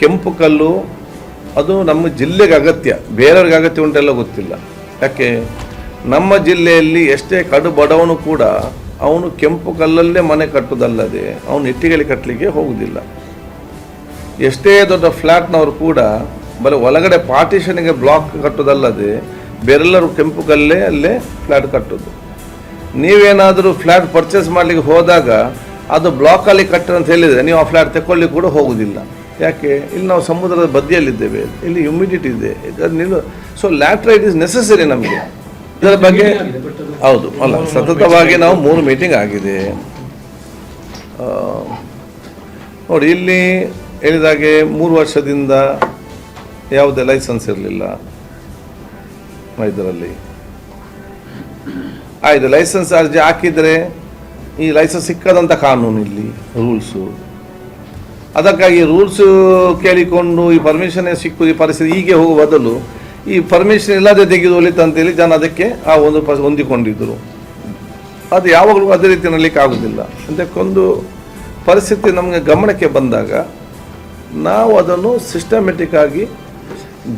ಕೆಂಪು ಕಲ್ಲು, ಅದು ನಮ್ಮ ಜಿಲ್ಲೆಗೆ ಅಗತ್ಯ. ಬೇರೆಯವ್ರಿಗೆ ಅಗತ್ಯ ಉಂಟೆಲ್ಲ ಗೊತ್ತಿಲ್ಲ. ಯಾಕೆ? ನಮ್ಮ ಜಿಲ್ಲೆಯಲ್ಲಿ ಎಷ್ಟೇ ಕಡು ಬಡವನು ಕೂಡ ಅವನು ಕೆಂಪು ಕಲ್ಲಲ್ಲೇ ಮನೆ ಕಟ್ಟುವುದಲ್ಲದೆ ಅವನು ಇಟ್ಟಿಗೆಲಿ ಕಟ್ಟಲಿಕ್ಕೆ ಹೋಗುವುದಿಲ್ಲ ಎಷ್ಟೇ ದೊಡ್ಡ ಫ್ಲ್ಯಾಟ್ನವರು ಕೂಡ ಬರೀ ಒಳಗಡೆ ಪಾರ್ಟಿಷನ್ಗೆ ಬ್ಲಾಕ್ ಕಟ್ಟೋದಲ್ಲದೆ ಬೇರೆಲ್ಲರೂ ಕೆಂಪು ಕಲ್ಲೇ ಅಲ್ಲೇ ಫ್ಲ್ಯಾಟ್ ಕಟ್ಟೋದು. ನೀವೇನಾದರೂ ಫ್ಲ್ಯಾಟ್ ಪರ್ಚೇಸ್ ಮಾಡಲಿಕ್ಕೆ ಹೋದಾಗ ಅದು ಬ್ಲಾಕಲ್ಲಿ ಕಟ್ಟಂತ ಹೇಳಿದರೆ ನೀವು ಆ ಫ್ಲ್ಯಾಟ್ ತಗೊಳ್ಳಿ ಕೂಡ ಹೋಗುವುದಿಲ್ಲ ಯಾಕೆ? ಇಲ್ಲಿ ನಾವು ಸಮುದ್ರದ ಬದಿಯಲ್ಲಿದ್ದೇವೆ. ಇಲ್ಲಿ ಹ್ಯುಮಿಡಿಟಿ ಇದೆ. ನಿಲ್ಲ ಸೊ ಲ್ಯಾಟ್ರೈಟ್ ಇಸ್ ನೆಸಸರಿ ನಮಗೆ. ಇದರ ಬಗ್ಗೆ ಹೌದು ಅಲ್ಲ ಸತತವಾಗಿ ನಾವು ಮೂರು ಮೀಟಿಂಗ್ ಆಗಿದೆ. ನೋಡಿ ಇಲ್ಲಿ ಹೇಳಿದಾಗೆ ಮೂರು ವರ್ಷದಿಂದ ಯಾವುದೇ ಲೈಸೆನ್ಸ್ ಇರಲಿಲ್ಲ ಇದರಲ್ಲಿ ಆಯಿತು ಲೈಸೆನ್ಸ್ ಅರ್ಜಿ ಹಾಕಿದರೆ ಈ ಲೈಸೆನ್ಸ್ ಸಿಕ್ಕದಂಥ ಕಾನೂನು ಇಲ್ಲಿ ರೂಲ್ಸು ಅದಕ್ಕಾಗಿ ರೂಲ್ಸು ಕೇಳಿಕೊಂಡು ಈ ಪರ್ಮಿಷನ್ ಸಿಕ್ಕು ಈ ಪರಿಸ್ಥಿತಿ ಹೀಗೆ ಹೋಗುವ ಬದಲು ಈ ಪರ್ಮಿಷನ್ ಇಲ್ಲದೆ ತೆಗೆದು ಒಲಿತಂತೇಳಿ ಜನ ಅದಕ್ಕೆ ಆ ಒಂದು ಪ, ಹೊಂದಿಕೊಂಡಿದ್ದರು. ಅದು ಯಾವಾಗಲೂ ಅದೇ ರೀತಿ ನಡಲಿಕ್ಕೆ ಆಗುವುದಿಲ್ಲ ಅದಕ್ಕೊಂದು ಪರಿಸ್ಥಿತಿ ನಮಗೆ ಗಮನಕ್ಕೆ ಬಂದಾಗ ನಾವು ಅದನ್ನು ಸಿಸ್ಟಮೆಟಿಕ್ಕಾಗಿ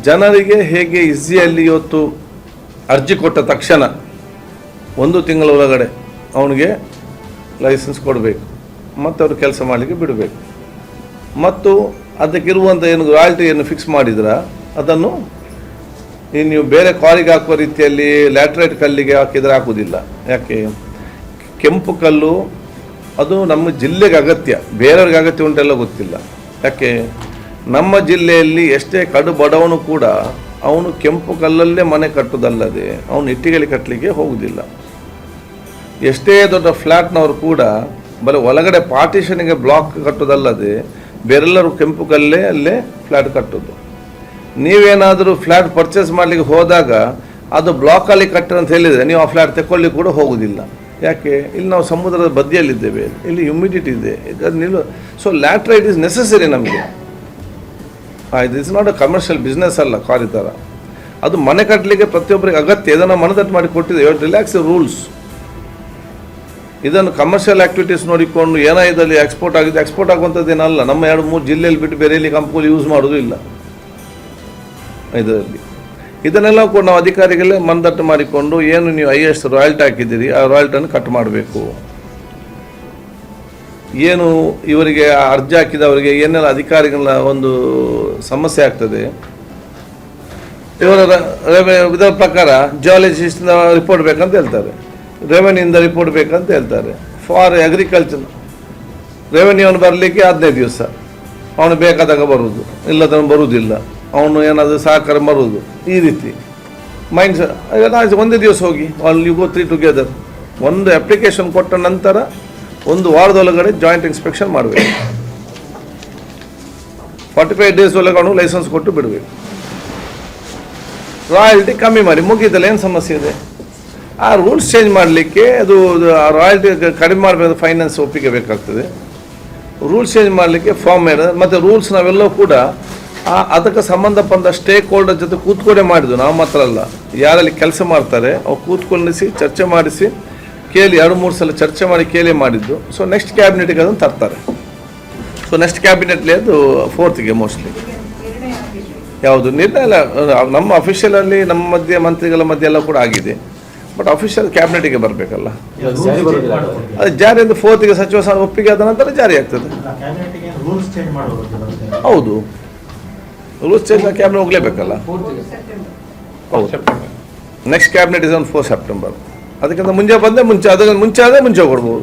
ಜನರಿಗೆ ಹೇಗೆ ಈಸಿಯಲ್ಲಿ ಇವತ್ತು ಅರ್ಜಿ ಕೊಟ್ಟ ತಕ್ಷಣ ಒಂದು ತಿಂಗಳ ಒಳಗಡೆ ಅವನಿಗೆ ಲೈಸೆನ್ಸ್ ಕೊಡಬೇಕು. ಮತ್ತು ಅವರು ಕೆಲಸ ಮಾಡಲಿಕ್ಕೆ ಬಿಡಬೇಕು. ಮತ್ತು ಅದಕ್ಕಿರುವಂಥ ಏನು ರಾಯಲ್ಟಿಯನ್ನು ಫಿಕ್ಸ್ ಮಾಡಿದ್ರ, ಅದನ್ನು ನೀವು ಬೇರೆ ಕಾರಿಗೆ ಹಾಕುವ ರೀತಿಯಲ್ಲಿ ಲ್ಯಾಟ್ರೈಟ್ ಕಲ್ಲಿಗೆ ಹಾಕಿದರೆ ಹಾಕುವುದಿಲ್ಲ. ಯಾಕೆ? ಕೆಂಪು ಕಲ್ಲು, ಅದು ನಮ್ಮ ಜಿಲ್ಲೆಗೆ ಅಗತ್ಯ. ಬೇರೆಯವ್ರಿಗೆ ಅಗತ್ಯ ಉಂಟೆಲ್ಲ ಗೊತ್ತಿಲ್ಲ. ಯಾಕೆ? ನಮ್ಮ ಜಿಲ್ಲೆಯಲ್ಲಿ ಎಷ್ಟೇ ಕಡು ಬಡವನು ಕೂಡ ಅವನು ಕೆಂಪು ಕಲ್ಲಲ್ಲೇ ಮನೆ ಕಟ್ಟುವುದಲ್ಲದೆ ಅವನು ಇಟ್ಟಿಗೆಲಿ ಕಟ್ಟಲಿಕ್ಕೆ ಹೋಗುವುದಿಲ್ಲ ಎಷ್ಟೇ ದೊಡ್ಡ ಫ್ಲ್ಯಾಟ್ನವರು ಕೂಡ ಬರೀ ಒಳಗಡೆ ಪಾರ್ಟಿಷನಿಗೆ ಬ್ಲಾಕ್ ಕಟ್ಟೋದಲ್ಲದೆ ಬೇರೆಲ್ಲರೂ ಕೆಂಪು ಕಲ್ಲೇ ಅಲ್ಲೇ ಫ್ಲ್ಯಾಟ್ ಕಟ್ಟೋದು. ನೀವೇನಾದರೂ ಫ್ಲ್ಯಾಟ್ ಪರ್ಚೇಸ್ ಮಾಡಲಿಕ್ಕೆ ಹೋದಾಗ ಅದು ಬ್ಲಾಕಲ್ಲಿ ಕಟ್ಟೆ ಅಂತ ಹೇಳಿದರೆ ನೀವು ಆ ಫ್ಲ್ಯಾಟ್ ತಗೊಳ್ಳಿ ಕೂಡ ಹೋಗೋದಿಲ್ಲ. ಯಾಕೆ? ಇಲ್ಲಿ ನಾವು ಸಮುದ್ರದ ಬದಿಯಲ್ಲಿದ್ದೇವೆ. ಇಲ್ಲಿ ಹ್ಯುಮಿಡಿಟಿ ಇದೆ. ಅದು ನಿಲ್ಲು. ಸೊ ಲ್ಯಾಟ್ರೈಟ್ ಇಸ್ ನೆಸಸರಿ ನಮಗೆ. ಆಯ್ತು is not a commercial business ಅಲ್ಲ ಕಾರ್ ಥರ ಅದು ಮನೆ ಕಟ್ಟಲಿಕ್ಕೆ ಪ್ರತಿಯೊಬ್ಬರಿಗೆ ಅಗತ್ಯ. ಇದನ್ನು ಮನದಟ್ಟು ಮಾಡಿ ಕೊಟ್ಟಿದೆ. ರಿಲ್ಯಾಕ್ಸ್ ರೂಲ್ಸ್ ಇದನ್ನು ಕಮರ್ಷಿಯಲ್ ಆಕ್ಟಿವಿಟೀಸ್ ನೋಡಿಕೊಂಡು ಏನೋ ಇದರಲ್ಲಿ ಎಕ್ಸ್ಪೋರ್ಟ್ ಆಗಿದೆ ಎಕ್ಸ್ಪೋರ್ಟ್ ಆಗುವಂಥದ್ದೇನಲ್ಲ ನಮ್ಮ ಎರಡು ಮೂರು ಜಿಲ್ಲೆಯಲ್ಲಿ ಬಿಟ್ಟು ಬೇರೆ ಇಲ್ಲಿ ಕಂಪನಿ ಯೂಸ್ ಮಾಡೋದು ಇಲ್ಲ. ಇದರಲ್ಲಿ. ಇದನ್ನೆಲ್ಲ ಕೂಡ ನಾವು ಅಧಿಕಾರಿಗಳೇ ಮನದಟ್ಟು ಮಾಡಿಕೊಂಡು ಏನು ನೀವು ಐ ಎಸ್ ರಾಯಲ್ಟಿ ಹಾಕಿದ್ದೀರಿ, ಆ ರಾಯಲ್ಟನ್ನು ಕಟ್ ಮಾಡಬೇಕು. ಏನು ಇವರಿಗೆ ಅರ್ಜಿ ಹಾಕಿದವರಿಗೆ ಏನೆಲ್ಲ ಅಧಿಕಾರಿಗಳ ಒಂದು ಸಮಸ್ಯೆ ಆಗ್ತದೆ. ಇವರ ಇದರ ಪ್ರಕಾರ ಜಿಯಾಲಜಿಸ್ಟ್ನ ರಿಪೋರ್ಟ್ ಬೇಕಂತ ಹೇಳ್ತಾರೆ. ರೆವೆನ್ಯೂಯಿಂದ ರಿಪೋರ್ಟ್ ಬೇಕಂತ ಹೇಳ್ತಾರೆ. ಫಾರ್ ಅಗ್ರಿಕಲ್ಚರ್ ರೆವೆನ್ಯೂವನ್ನು ಬರಲಿಕ್ಕೆ ಹದಿನೈದು ದಿವಸ. ಅವನು ಬೇಕಾದಾಗ ಬರುವುದು ಇಲ್ಲದ ಬರುವುದಿಲ್ಲ ಅವನು ಏನಾದರೂ ಸಹಕಾರ ಬರುವುದು ಈ ರೀತಿ. ಮೈಂಡ್ ಒಂದೇ ದಿವಸ ಹೋಗಿ. ಯು ಗೋ ತ್ರೀ ಟುಗೆದರ್ ಒಂದು ಅಪ್ಲಿಕೇಶನ್ ಕೊಟ್ಟ ನಂತರ ಒಂದು ವಾರದೊಳಗಡೆ ಜಾಯಿಂಟ್ ಇನ್ಸ್ಪೆಕ್ಷನ್ ಮಾಡಬೇಕು. ಫಾರ್ಟಿ ಫೈವ್ ಡೇಸ್ ಒಳಗೆ ಅವನು ಲೈಸೆನ್ಸ್ ಕೊಟ್ಟು ಬಿಡಬೇಕು. ರಾಯಲ್ಟಿ ಕಮ್ಮಿ ಮಾಡಿ. ಮುಗಿದಲ್ಲ ಏನು ಸಮಸ್ಯೆ ಇದೆ? ಆ ರೂಲ್ಸ್ ಚೇಂಜ್ ಮಾಡಲಿಕ್ಕೆ ಅದು ರಾಯಲ್ಟಿ ಕಡಿಮೆ ಮಾಡಬೇಕು ಫೈನಾನ್ಸ್ ಒಪ್ಪಿಗೆ ಬೇಕಾಗ್ತದೆ. ರೂಲ್ಸ್ ಚೇಂಜ್ ಮಾಡಲಿಕ್ಕೆ ಫಾರ್ಮ್ ಇರೋದು, ಮತ್ತು ರೂಲ್ಸ್ ನಾವೆಲ್ಲವೂ ಕೂಡ ಆ, ಅದಕ್ಕೆ ಸಂಬಂಧಪಟ್ಟ ಸ್ಟೇಕ್ ಹೋಲ್ಡರ್ ಜೊತೆ ಕೂತ್ಕೊಂಡೆ ಮಾಡಿದ್ದು, ನಾವು ಮಾತ್ರ ಅಲ್ಲ. ಯಾರಲ್ಲಿ ಕೆಲಸ ಮಾಡ್ತಾರೆ, ಅವ್ರು ಕೂತ್ಕೊಂಡಿಸಿ ಚರ್ಚೆ ಮಾಡಿಸಿ, ಕೇಳಿ ಎರಡು, ಮೂರು ಸಲ ಚರ್ಚೆ ಮಾಡಿ ಕೇಳಿ ಮಾಡಿದ್ದು. ಸೊ ನೆಕ್ಸ್ಟ್ ಕ್ಯಾಬಿನೆಟ್ಗೆ ಅದನ್ನು ತರ್ತಾರೆ. ಸೊ ನೆಕ್ಸ್ಟ್ ಕ್ಯಾಬಿನೆಟ್ಲಿ ಅದು ಫೋರ್ತ್ಗೆ ಮೋಸ್ಟ್ಲಿ ಯಾವುದು? ನಿರ್ಣಯ ನಮ್ಮ ಅಫಿಷಿಯಲಲ್ಲಿ ನಮ್ಮ ಮಧ್ಯೆ ಮಂತ್ರಿಗಳ ಮಧ್ಯೆ ಎಲ್ಲ ಕೂಡ ಆಗಿದೆ. ಬಟ್ ಅಫಿಷಿಯಲ್ ಕ್ಯಾಬಿನೆಟ್ಗೆ ಬರಬೇಕಲ್ಲ. ಅದು ಜಾರಿ ಅಂದ್ರೆ ಫೋರ್ತ್ಗೆ ಸಚಿವ ಸ್ಥಾನ ಒಪ್ಪಿಗೆ ಆದ ನಂತರ ಜಾರಿ ಆಗ್ತದೆ. ಹೌದು. ರೂಲ್ಸ್ ಚೇಂಜ್ ಕ್ಯಾಬಿನೆಟ್ ಹೋಗಲೇಬೇಕಲ್ಲ. ಹೌದು. Next cabinet is on four September ಅದಕ್ಕಿಂತ ಮುಂಚೆ ಬಂದರೆ ಮುಂಚೆ ಅದಕ್ಕೆ ಮುಂಚೆ ಆದರೆ ಮುಂಚೆ ಕೊಡ್ಬೋದು